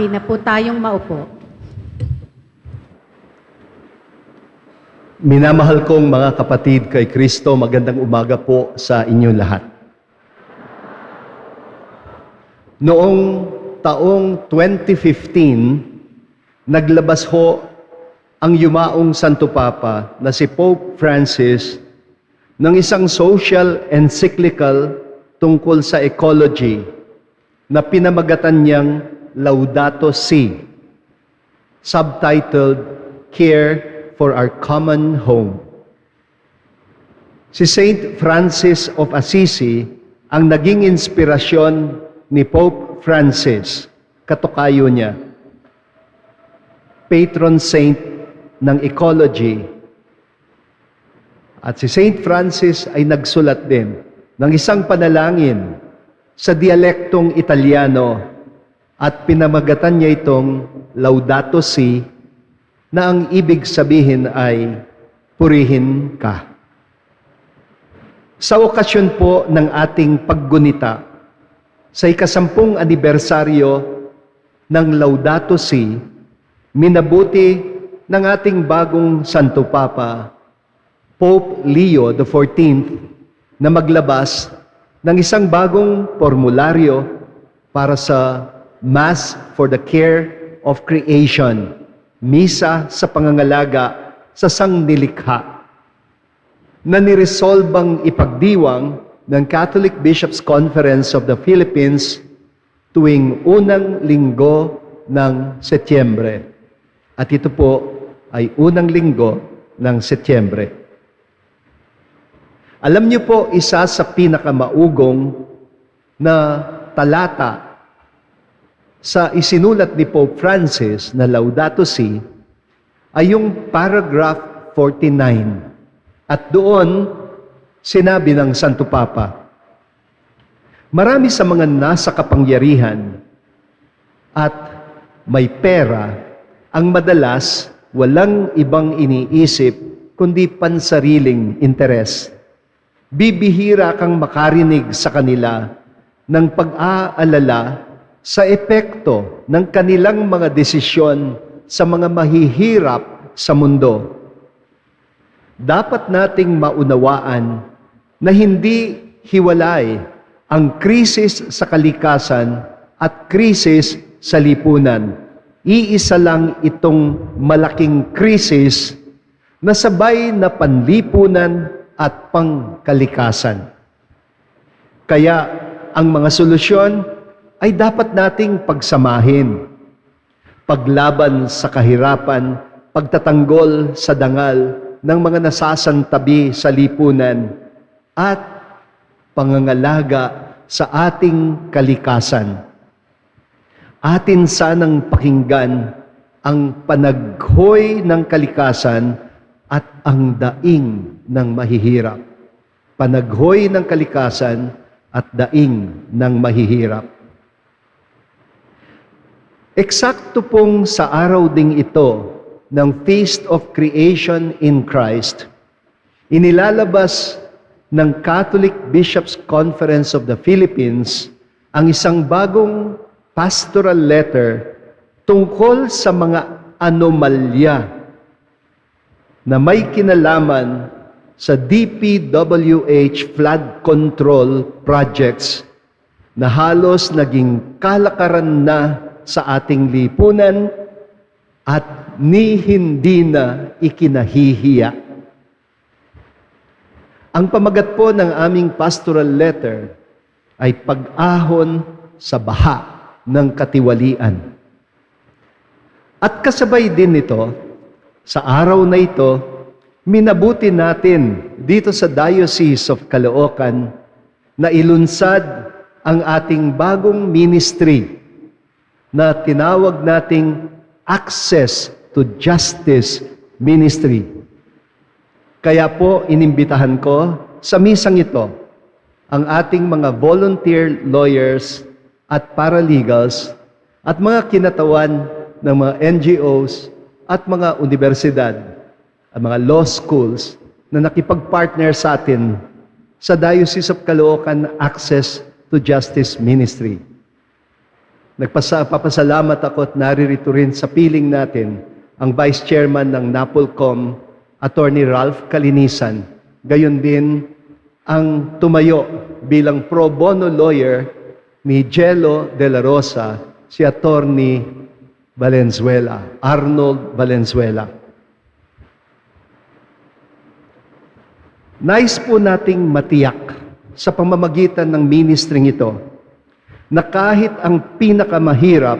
maaari na po tayong maupo. Minamahal kong mga kapatid kay Kristo, magandang umaga po sa inyo lahat. Noong taong 2015, naglabas ho ang yumaong Santo Papa na si Pope Francis ng isang social encyclical tungkol sa ecology na pinamagatan niyang Laudato Si, subtitled Care for Our Common Home. Si Saint Francis of Assisi ang naging inspirasyon ni Pope Francis, katukayo niya, patron saint ng ecology. At si Saint Francis ay nagsulat din ng isang panalangin sa dialektong Italiano at pinamagatan niya itong Laudato Si na ang ibig sabihin ay purihin ka. Sa okasyon po ng ating paggunita sa ikasampung anibersaryo ng Laudato Si, minabuti ng ating bagong Santo Papa, Pope Leo XIV, na maglabas ng isang bagong formularyo para sa Mass for the Care of Creation, Misa sa Pangangalaga sa Sangnilikha, na niresolbang ipagdiwang ng Catholic Bishops' Conference of the Philippines tuwing unang linggo ng Setyembre. At ito po ay unang linggo ng Setyembre. Alam niyo po, isa sa pinakamaugong na talata sa isinulat ni Pope Francis na Laudato Si ay yung paragraph 49. At doon, sinabi ng Santo Papa, Marami sa mga nasa kapangyarihan at may pera ang madalas walang ibang iniisip kundi pansariling interes. Bibihira kang makarinig sa kanila ng pag-aalala sa epekto ng kanilang mga desisyon sa mga mahihirap sa mundo. Dapat nating maunawaan na hindi hiwalay ang krisis sa kalikasan at krisis sa lipunan. Iisa lang itong malaking krisis na sabay na panlipunan at pangkalikasan. Kaya ang mga solusyon ay dapat nating pagsamahin. Paglaban sa kahirapan, pagtatanggol sa dangal ng mga nasasantabi sa lipunan, at pangangalaga sa ating kalikasan. Atin sanang pakinggan ang panaghoy ng kalikasan at ang daing ng mahihirap. Panaghoy ng kalikasan at daing ng mahihirap. Eksakto pong sa araw ding ito ng Feast of Creation in Christ, inilalabas ng Catholic Bishops' Conference of the Philippines ang isang bagong pastoral letter tungkol sa mga anomalya na may kinalaman sa DPWH flood control projects na halos naging kalakaran na sa ating lipunan at ni hindi na ikinahihiya. Ang pamagat po ng aming pastoral letter ay pag-ahon sa baha ng katiwalian. At kasabay din nito, sa araw na ito, minabuti natin dito sa Diocese of Caloocan na ilunsad ang ating bagong ministry na tinawag nating Access to Justice Ministry. Kaya po inimbitahan ko sa misang ito ang ating mga volunteer lawyers at paralegals at mga kinatawan ng mga NGOs at mga universidad at mga law schools na nakipag-partner sa atin sa Diocese of Caloocan Access to Justice Ministry. Nagpasa, papasalamat ako at naririto rin sa piling natin ang Vice Chairman ng NAPOLCOM, Attorney Ralph Kalinisan. Gayon din ang tumayo bilang pro bono lawyer ni Jello de la Rosa, si Attorney Valenzuela, Arnold Valenzuela. Nais po nating matiyak sa pamamagitan ng ministring ito na kahit ang pinakamahirap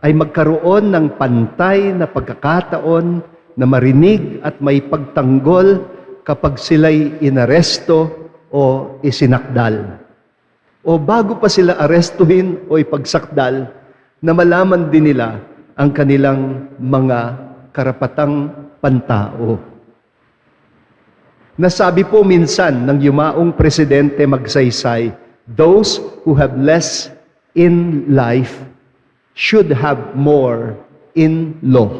ay magkaroon ng pantay na pagkakataon na marinig at may pagtanggol kapag sila'y inaresto o isinakdal. O bago pa sila arestuhin o ipagsakdal, na malaman din nila ang kanilang mga karapatang pantao. Nasabi po minsan ng yumaong presidente magsaysay, those who have less in life should have more in law.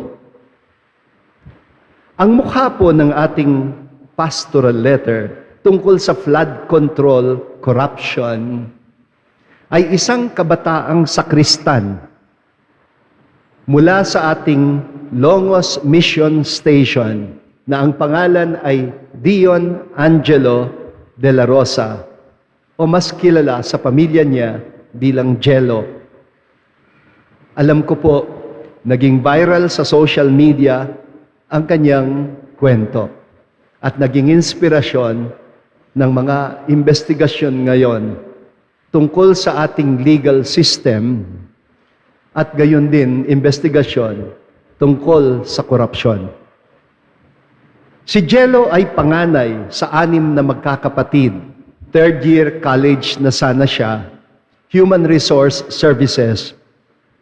Ang mukha po ng ating pastoral letter tungkol sa flood control, corruption, ay isang kabataang sakristan mula sa ating Longos Mission Station na ang pangalan ay Dion Angelo de la Rosa o mas kilala sa pamilya niya bilang Jello. Alam ko po, naging viral sa social media ang kanyang kwento at naging inspirasyon ng mga investigasyon ngayon tungkol sa ating legal system at gayon din investigasyon tungkol sa korupsyon. Si Jello ay panganay sa anim na magkakapatid. Third year college na sana siya. Human Resource Services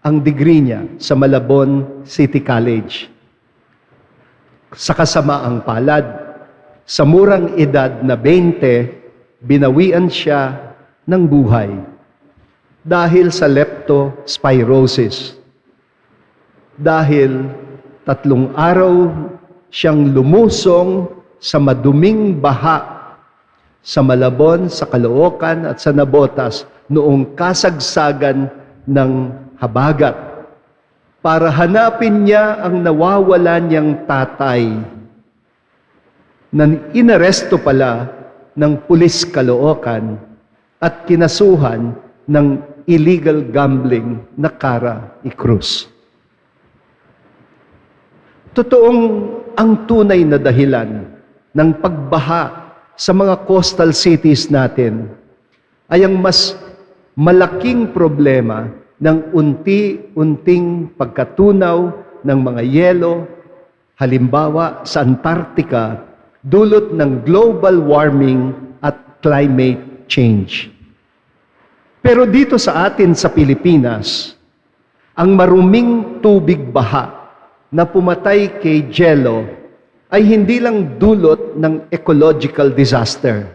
ang degree niya sa Malabon City College. Sa kasamaang palad, sa murang edad na 20, binawian siya ng buhay dahil sa leptospirosis. Dahil tatlong araw siyang lumusong sa maduming baha sa Malabon, sa Caloocan at sa Nabotas noong kasagsagan ng habagat para hanapin niya ang nawawala niyang tatay na inaresto pala ng pulis Caloocan at kinasuhan ng illegal gambling na Cara y Cruz. Totoong ang tunay na dahilan ng pagbaha sa mga coastal cities natin ay ang mas malaking problema ng unti-unting pagkatunaw ng mga yelo, halimbawa sa Antarctica, dulot ng global warming at climate change. Pero dito sa atin sa Pilipinas, ang maruming tubig baha na pumatay kay Jello ay hindi lang dulot ng ecological disaster.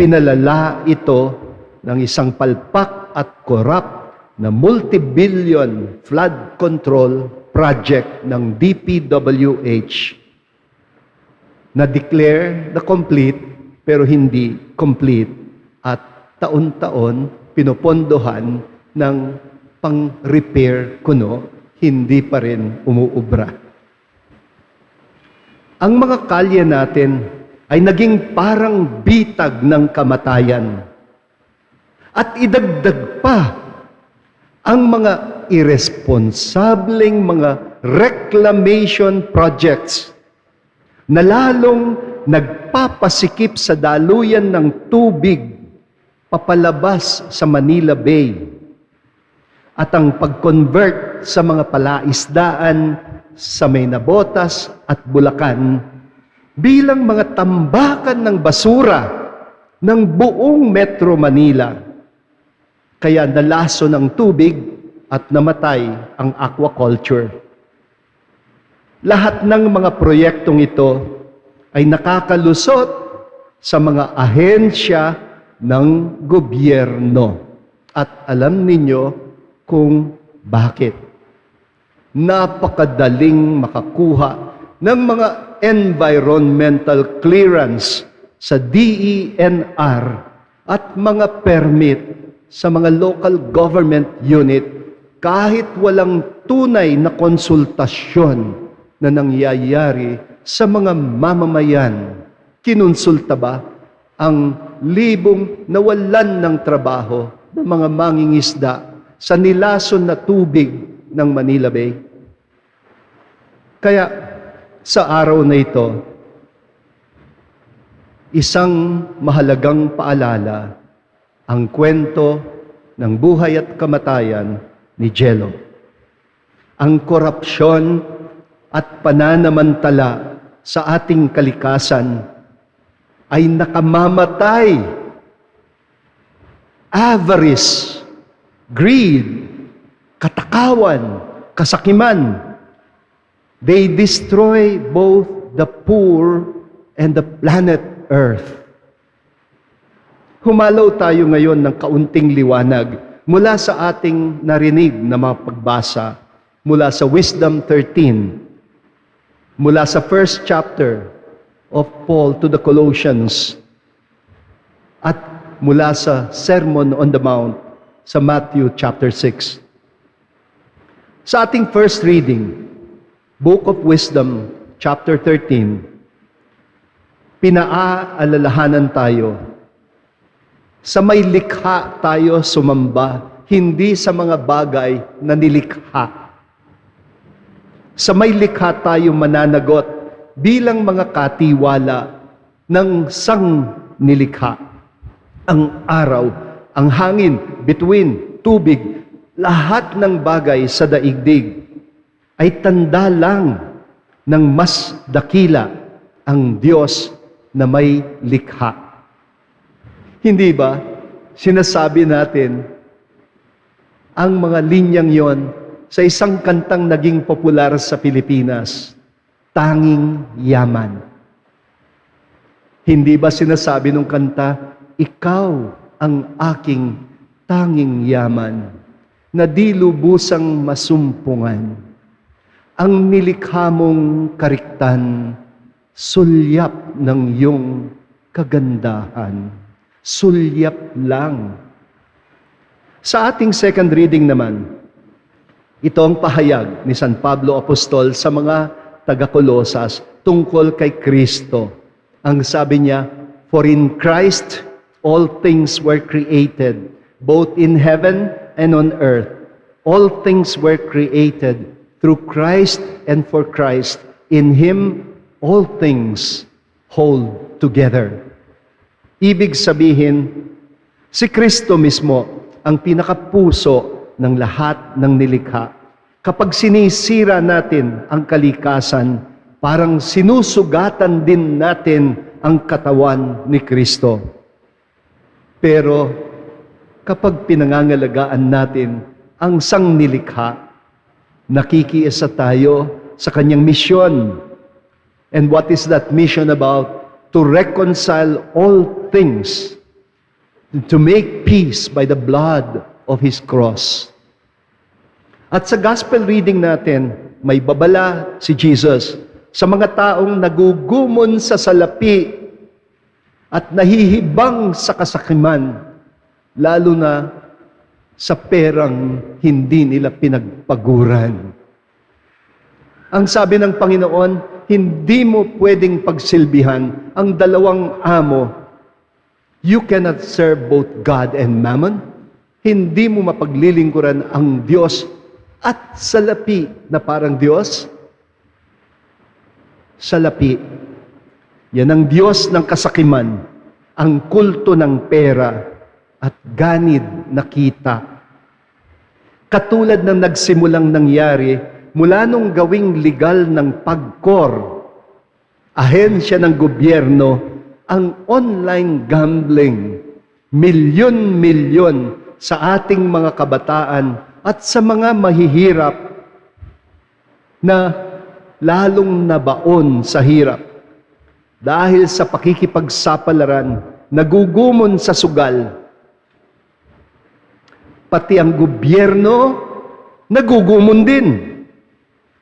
Pinalala ito ng isang palpak at corrupt na multi-billion flood control project ng DPWH na declare na complete pero hindi complete at taon-taon pinopondohan ng pang-repair kuno, hindi pa rin umuubra. Ang mga kalye natin ay naging parang bitag ng kamatayan. At idagdag pa ang mga irresponsableng mga reclamation projects na lalong nagpapasikip sa daluyan ng tubig papalabas sa Manila Bay at ang pag-convert sa mga palaisdaan sa may Nabotas at Bulacan bilang mga tambakan ng basura ng buong Metro Manila. Kaya nalaso ng tubig at namatay ang aquaculture. Lahat ng mga proyektong ito ay nakakalusot sa mga ahensya ng gobyerno. At alam ninyo kung bakit. Napakadaling makakuha ng mga environmental clearance sa DENR at mga permit sa mga local government unit kahit walang tunay na konsultasyon na nangyayari sa mga mamamayan. Kinonsulta ba ang libong nawalan ng trabaho ng mga mangingisda sa nilason na tubig ng Manila Bay? Kaya sa araw na ito, isang mahalagang paalala ang kwento ng buhay at kamatayan ni Jello. Ang korupsyon at pananamantala sa ating kalikasan ay nakamamatay. Avarice, greed, katakawan, kasakiman, they destroy both the poor and the planet Earth. Humalaw tayo ngayon ng kaunting liwanag mula sa ating narinig na mga pagbasa mula sa Wisdom 13, mula sa first chapter of Paul to the Colossians, at mula sa Sermon on the Mount sa Matthew chapter 6. Sa ating first reading, Book of Wisdom, chapter 13, pinaaalalahanan tayo sa may likha tayo sumamba, hindi sa mga bagay na nilikha. Sa may likha tayo mananagot bilang mga katiwala ng sang nilikha. Ang araw, ang hangin, between, tubig, lahat ng bagay sa daigdig ay tanda lang ng mas dakila ang Diyos na may likha. Hindi ba sinasabi natin ang mga linyang yon sa isang kantang naging popular sa Pilipinas, tanging yaman. Hindi ba sinasabi ng kanta, ikaw ang aking tanging yaman na di lubusang masumpungan. Ang nilikha mong kariktan, sulyap ng iyong kagandahan sulyap lang. Sa ating second reading naman, ito ang pahayag ni San Pablo Apostol sa mga taga-Kolosas tungkol kay Kristo. Ang sabi niya, For in Christ all things were created, both in heaven and on earth. All things were created through Christ and for Christ. In Him all things hold together. Ibig sabihin, si Kristo mismo ang pinakapuso ng lahat ng nilikha. Kapag sinisira natin ang kalikasan, parang sinusugatan din natin ang katawan ni Kristo. Pero kapag pinangangalagaan natin ang sang nilikha, nakikiisa tayo sa kanyang misyon. And what is that mission about? To reconcile all things, to make peace by the blood of His cross. At sa gospel reading natin, may babala si Jesus sa mga taong nagugumon sa salapi at nahihibang sa kasakiman, lalo na sa perang hindi nila pinagpaguran. Ang sabi ng Panginoon, hindi mo pwedeng pagsilbihan ang dalawang amo. You cannot serve both God and mammon. Hindi mo mapaglilingkuran ang Diyos at salapi na parang Diyos. Salapi. Yan ang Diyos ng kasakiman, ang kulto ng pera at ganid na kita. Katulad ng nagsimulang nangyari mula nung gawing legal ng pagkor, ahensya ng gobyerno, ang online gambling, milyon-milyon sa ating mga kabataan at sa mga mahihirap na lalong nabaon sa hirap. Dahil sa pakikipagsapalaran, nagugumon sa sugal. Pati ang gobyerno, nagugumon din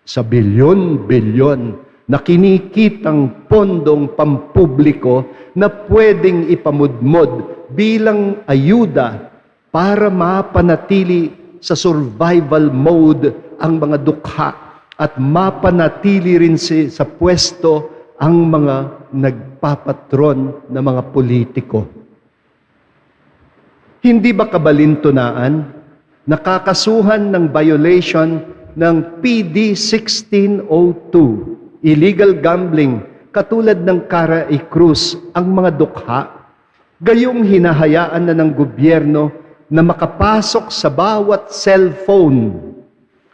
sa bilyon-bilyon na kinikitang pondong pampubliko na pwedeng ipamudmod bilang ayuda para mapanatili sa survival mode ang mga dukha at mapanatili rin si, sa pwesto ang mga nagpapatron na mga politiko. Hindi ba kabalintunaan? Nakakasuhan ng violation ng PD 1602, illegal gambling, katulad ng Cara y Cruz, ang mga dukha, gayong hinahayaan na ng gobyerno na makapasok sa bawat cellphone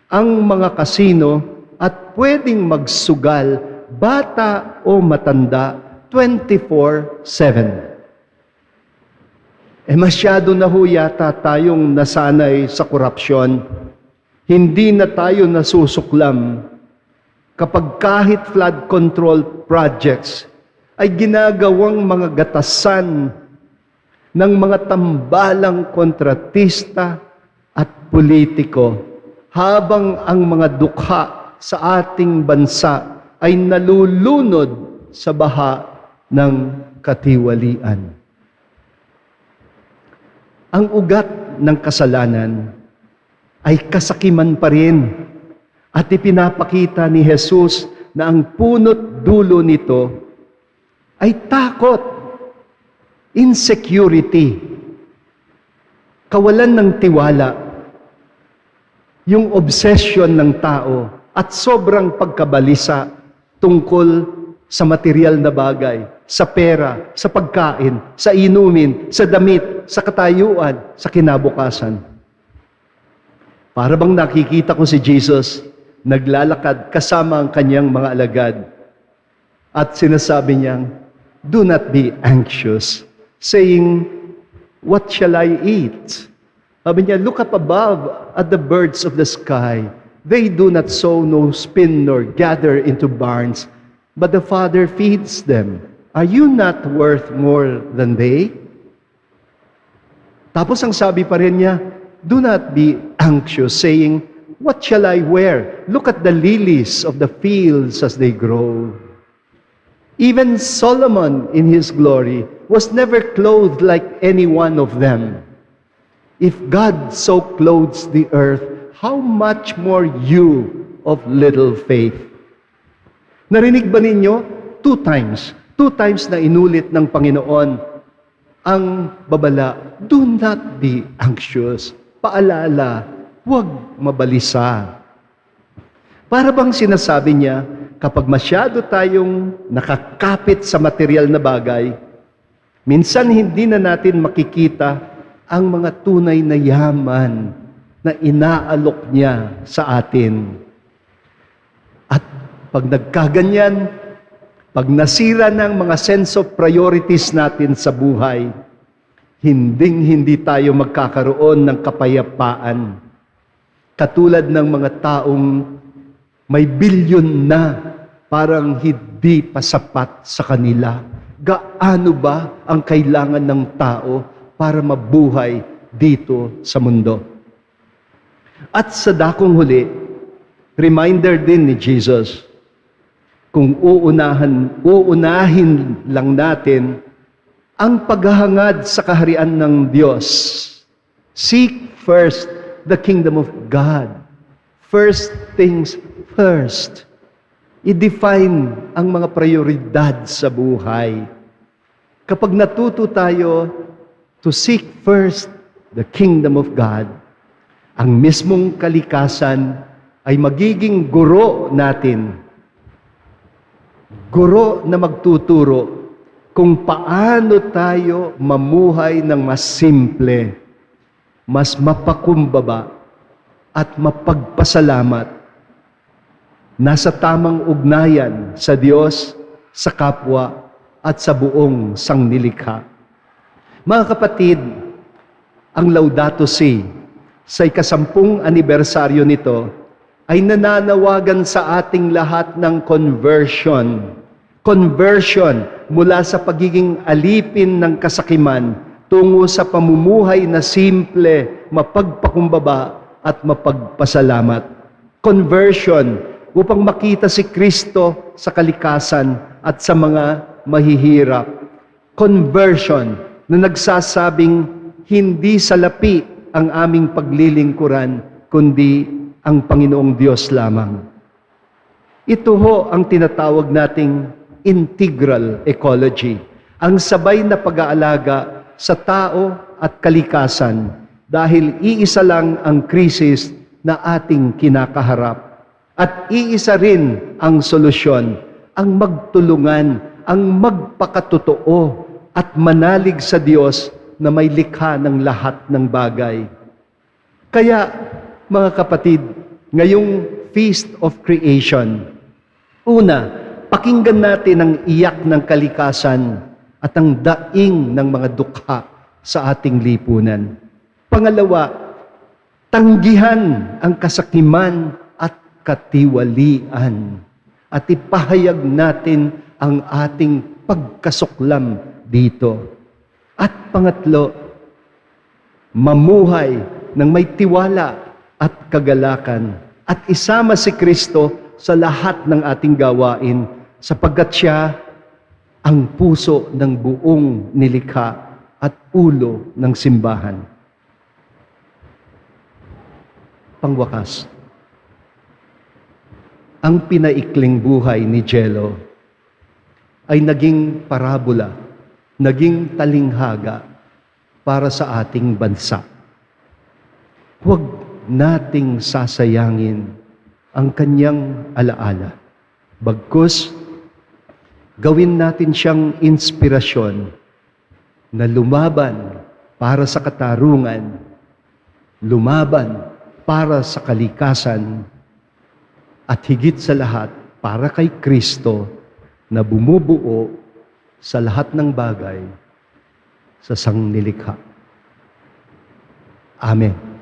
ang mga kasino at pwedeng magsugal bata o matanda 24-7. Eh masyado na ho yata tayong nasanay sa korupsyon. Hindi na tayo nasusuklam kapag kahit flood control projects ay ginagawang mga gatasan ng mga tambalang kontratista at politiko habang ang mga dukha sa ating bansa ay nalulunod sa baha ng katiwalian. Ang ugat ng kasalanan ay kasakiman pa rin at ipinapakita ni Jesus na ang punot dulo nito ay takot, insecurity, kawalan ng tiwala, yung obsession ng tao at sobrang pagkabalisa tungkol sa material na bagay, sa pera, sa pagkain, sa inumin, sa damit, sa katayuan, sa kinabukasan. Para bang nakikita ko si Jesus naglalakad kasama ang kanyang mga alagad at sinasabi niyang, Do not be anxious, saying, What shall I eat? Sabi niya, Look up above at the birds of the sky. They do not sow, nor spin, nor gather into barns, but the Father feeds them. Are you not worth more than they? Tapos ang sabi pa rin niya, Do not be anxious, saying, What shall I wear? Look at the lilies of the fields as they grow. Even Solomon in his glory was never clothed like any one of them. If God so clothes the earth, how much more you of little faith? Narinig ba ninyo? Two times. Two times na inulit ng Panginoon ang babala, do not be anxious. Paalala, huwag mabalisa. Para bang sinasabi niya, kapag masyado tayong nakakapit sa material na bagay, minsan hindi na natin makikita ang mga tunay na yaman na inaalok niya sa atin. At pag nagkaganyan, pag nasira ng mga sense of priorities natin sa buhay, hinding hindi tayo magkakaroon ng kapayapaan. Katulad ng mga taong may bilyon na parang hindi pa sapat sa kanila. Gaano ba ang kailangan ng tao para mabuhay dito sa mundo? At sa dakong huli, reminder din ni Jesus, kung uunahan, uunahin lang natin ang paghahangad sa kaharian ng Diyos. Seek first the kingdom of God. First things first. I-define ang mga prioridad sa buhay. Kapag natuto tayo to seek first the kingdom of God, ang mismong kalikasan ay magiging guro natin. Guro na magtuturo kung paano tayo mamuhay ng mas simple, mas mapakumbaba, at mapagpasalamat. Nasa tamang ugnayan sa Diyos, sa kapwa, at sa buong sangnilikha. Mga kapatid, ang Laudato Si sa ikasampung anibersaryo nito ay nananawagan sa ating lahat ng conversion. Conversion mula sa pagiging alipin ng kasakiman tungo sa pamumuhay na simple, mapagpakumbaba at mapagpasalamat. Conversion upang makita si Kristo sa kalikasan at sa mga mahihirap. Conversion na nagsasabing hindi salapi ang aming paglilingkuran, kundi ang Panginoong Diyos lamang. Ito ho ang tinatawag nating integral ecology, ang sabay na pag-aalaga sa tao at kalikasan dahil iisa lang ang krisis na ating kinakaharap at iisa rin ang solusyon, ang magtulungan, ang magpakatotoo at manalig sa Diyos na may likha ng lahat ng bagay. Kaya, mga kapatid, ngayong Feast of Creation, una, pakinggan natin ang iyak ng kalikasan at ang daing ng mga dukha sa ating lipunan. Pangalawa, tanggihan ang kasakiman at katiwalian at ipahayag natin ang ating pagkasuklam dito. At pangatlo, mamuhay ng may tiwala at kagalakan at isama si Kristo sa lahat ng ating gawain sapagkat siya ang puso ng buong nilikha at ulo ng simbahan. Pangwakas, ang pinaikling buhay ni Jello ay naging parabola, naging talinghaga para sa ating bansa. Huwag nating sasayangin ang kanyang alaala. Bagkus, gawin natin siyang inspirasyon na lumaban para sa katarungan, lumaban para sa kalikasan, at higit sa lahat para kay Kristo na bumubuo sa lahat ng bagay sa sangnilikha. Amen.